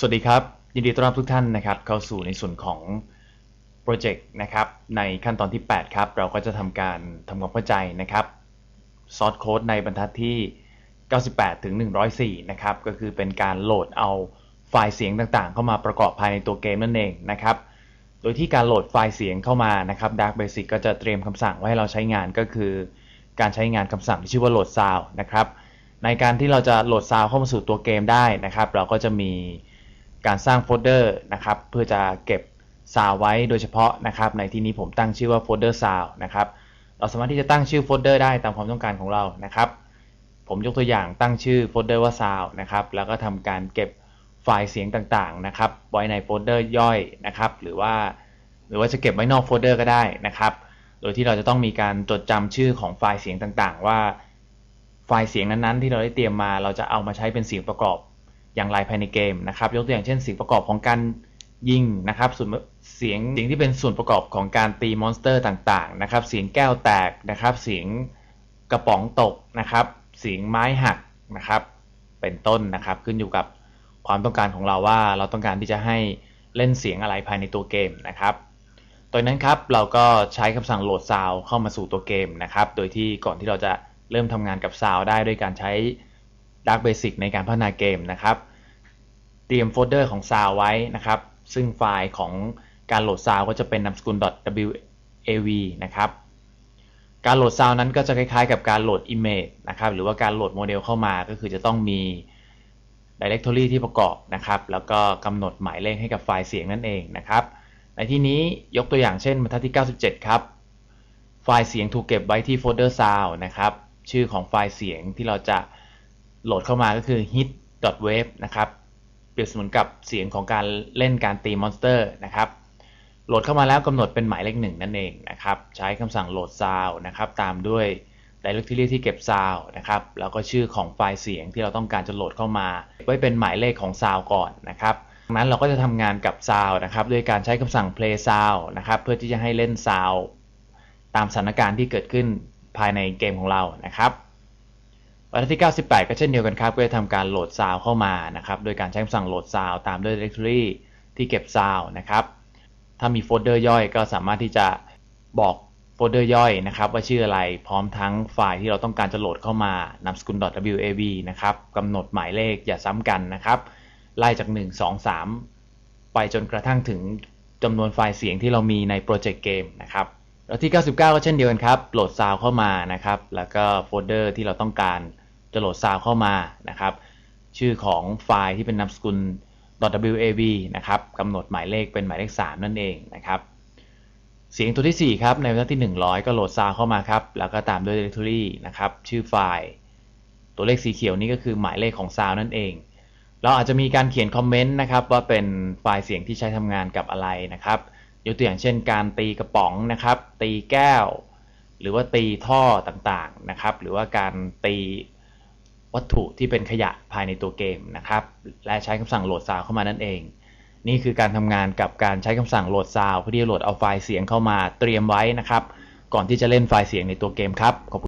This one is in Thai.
สวัสดีครับ ยินดีต้อนรับทุกท่านนะครับเข้าสู่ในส่วนของโปรเจกต์นะครับในขั้นตอนที่ 8 ครับ เราก็จะทำการทำความเข้าใจนะครับซอสโค้ดในบรรทัดที่ 98 ถึง 104 นะครับ ก็คือเป็นการโหลดเอาไฟล์เสียงต่างๆ เข้ามาประกอบภายในตัวเกมนั่นเองนะครับ โดยที่การโหลดไฟล์เสียงเข้ามานะครับ Dark Basic ก็จะเตรียมคำสั่งไว้ให้เราใช้งานก็คือ การใช้งานคำสั่งที่ชื่อว่าโหลดซาวนะครับในการที่เราจะโหลดซาวเข้ามาสู่ตัวเกมได้นะครับ เราก็จะมี การสร้างโฟลเดอร์นะครับเพื่อจะเก็บซาวไว้โดยเฉพาะนะครับในที่นี้ผมตั้งชื่อว่าโฟลเดอร์ซาวนะครับเราสามารถที่จะตั้งชื่อโฟลเดอร์ได้ตามความต้องการของเรานะครับผมยกตัวอย่างตั้งชื่อโฟลเดอร์ว่า sound นะครับแล้วก็ทำการเก็บไฟล์เสียงต่างๆนะครับไว้ในโฟลเดอร์ย่อยนะครับหรือว่าหรือว่าจะเก็บไว้นอกโฟลเดอร์ก็ได้นะครับ โดยที่เราจะต้องมีการจดจำชื่อของไฟล์เสียงต่างๆ ว่าไฟล์เสียงนั้นๆ ที่เราได้เตรียมมา เราจะเอามาใช้เป็นเสียงประกอบ อย่างไรภายในเกมนะครับยกตัวอย่างเช่นเสียงประกอบของการยิงนะครับส่วนเสียงเสียงที่เป็นส่วนประกอบของการตีมอนสเตอร์ต่างๆนะครับเสียงแก้วแตกนะครับเสียงกระป๋องตกนะครับเสียงไม้หักนะครับเป็นต้นนะครับขึ้นอยู่กับความต้องการของเราว่าเราต้องการที่จะให้เล่นเสียงอะไรภายในตัวเกมนะครับตัวนั้นครับเราก็ใช้คำสั่งโหลดซาวเข้ามาสู่ตัวเกมนะครับโดยที่ก่อนที่เราจะเริ่มทำงานกับซาวได้ด้วยการใช้ Dark Basic ในการพัฒนาเกมนะครับ เตรียมโฟลเดอร์ของซาวไว้นะครับ ซึ่งไฟล์ของการโหลดซาวก็จะเป็นนามสกุล .wav นะครับ การโหลดซาวนั้นก็จะคล้ายๆ กับการโหลด Image นะครับ หรือว่าการโหลดโมเดลเข้ามา ก็คือจะต้องมี Directory ที่ประกอบนะครับ แล้วก็กำหนดหมายเลขให้กับไฟล์เสียงนั่นเองนะครับ ในที่นี้ยกตัวอย่างเช่นบรรทัดที่ 97 ครับ ไฟล์เสียงถูกเก็บไว้ที่โฟลเดอร์ sound นะครับ ชื่อของไฟล์เสียงที่เราจะโหลดเข้ามาก็คือ hit.wave นะครับ รียบเสมือนกับเสียงของการเล่นการตีมอนสเตอร์นะครับโหลดเข้ามาแล้วกำหนดเป็นหมายเลขหนึ่งนั่นเองนะครับใช้คำสั่งโหลดซาวนะครับตามด้วย directory ที่เก็บซาวนะครับแล้วก็ชื่อของไฟล์เสียงที่เราต้องการจะโหลดเข้ามา ไว้เป็นหมายเลขของซาวก่อนนะครับดังนั้นเราก็จะทำงานกับซาวนะครับด้วยการใช้คำสั่ง play sound นะครับเพื่อที่จะให้เล่นซาวตามสถานการณ์ที่เกิดขึ้นภายในเกมของเรานะครับ บรรทัดที่ 98 ก็เช่นเดียวกันครับ ก็จะทำการโหลดซาวเข้ามานะครับ โดยการใช้คำสั่งโหลดซาวตามด้วย directory ที่เก็บซาวนะครับ ถ้ามีโฟลเดอร์ย่อยก็สามารถที่จะบอกโฟลเดอร์ย่อยนะครับ ว่าชื่ออะไร พร้อมทั้งไฟล์ที่เราต้องการจะโหลดเข้ามานามสกุล .wav นะครับกำหนดหมายเลขอย่าซ้ำกันนะครับ ไล่จาก 1 2 3 ไปจนกระทั่งถึงจำนวนไฟล์เสียงที่เรามีในโปรเจกต์เกมนะครับ แล้วที่ 99 ก็เช่นเดียวกันครับ โหลดซาวเข้ามานะครับ แล้วก็โฟลเดอร์ที่เราต้องการจะโหลดซาวเข้ามานะครับ ชื่อของไฟล์ที่เป็นนามสกุล .wav นะครับกำหนดหมายเลขเป็นหมายเลข 3 นั่นเองนะครับ เสียงตัวที่ 4 ครับ ในบรรทัดที่ 100 ก็โหลดซาวเข้ามาครับ แล้วก็ตามด้วย directory นะครับ ชื่อไฟล์ ตัวเลขสีเขียวนี้ก็คือหมายเลขของซาวนั่นเอง เราอาจจะมีการเขียนคอมเมนต์นะครับว่าเป็นไฟล์เสียงที่ใช้ทำงานกับอะไรนะครับ ยกตัวอย่างเช่น การตีกระป๋องนะครับ ตีแก้ว หรือว่าตีท่อต่างๆนะครับ หรือว่าการตีวัตถุที่เป็นขยะภายในตัวเกมนะครับ และใช้คำสั่งโหลดซาวเข้ามานั่นเอง นี่คือการทำงานกับการใช้คำสั่งโหลดซาวเพื่อที่จะโหลดเอาไฟล์เสียงเข้ามาเตรียมไว้นะครับ ก่อนที่จะเล่นไฟล์เสียงในตัวเกมครับขอบคุณ